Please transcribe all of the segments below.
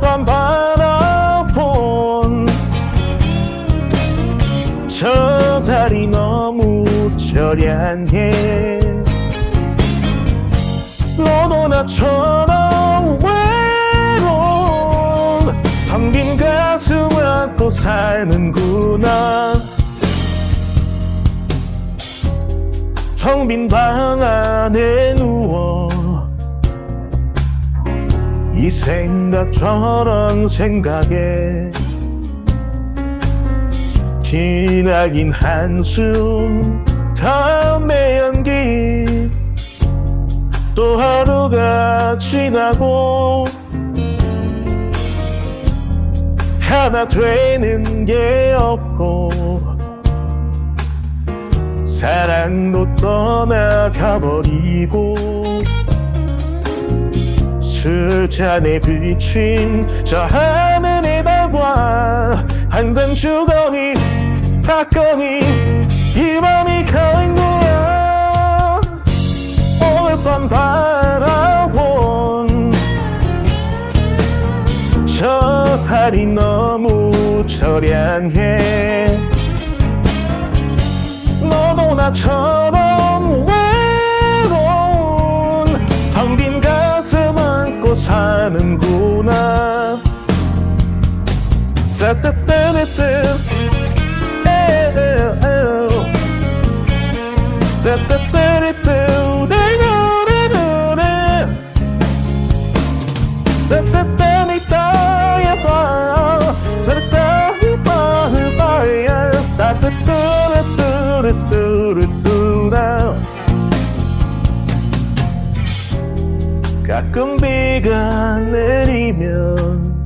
밤 바라본 저 달이 너무 저량해. 너도 나처럼 외로운 텅빈 가슴 안고 사는구나. 텅 빈 방 안에 누 이 생각 저런 생각에 기나긴 한숨 다음의 연기 또 하루가 지나고 하나 되는 게 없고 사랑도 떠나가버리고 술잔에 비친 저 하늘의 달과 한잔 주거니 받거니 이 맘이 가인 거야. 오늘 밤 바라본 저 달이 너무 저량해. 너도 나처럼 가끔 비가 내리면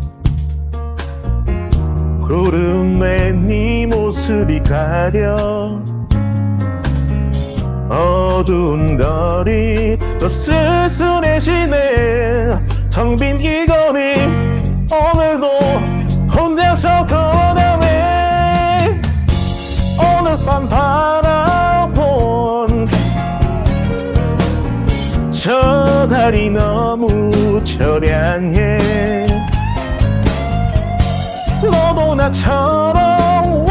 구름에 네 모습이 가려 어두운 거리 더 쓸쓸해지네 텅 빈 이 거리 오늘도 혼자서 걸어가네 오늘 밤 바라본 저 달이 너무 저량해 나처럼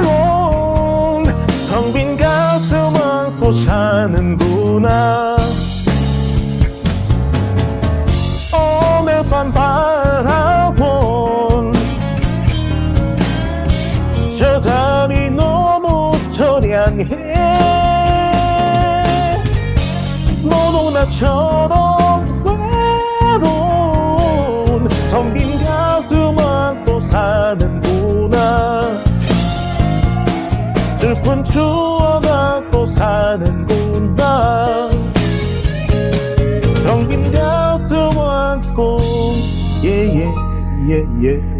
외로운 텅 빈 가슴 안고 사는구나. 오늘 밤 바라본 저 달이 너무 저량해. 너도 나처럼 슬픈 추억 안고 사는구나. 텅빈 가슴 안고 예예예예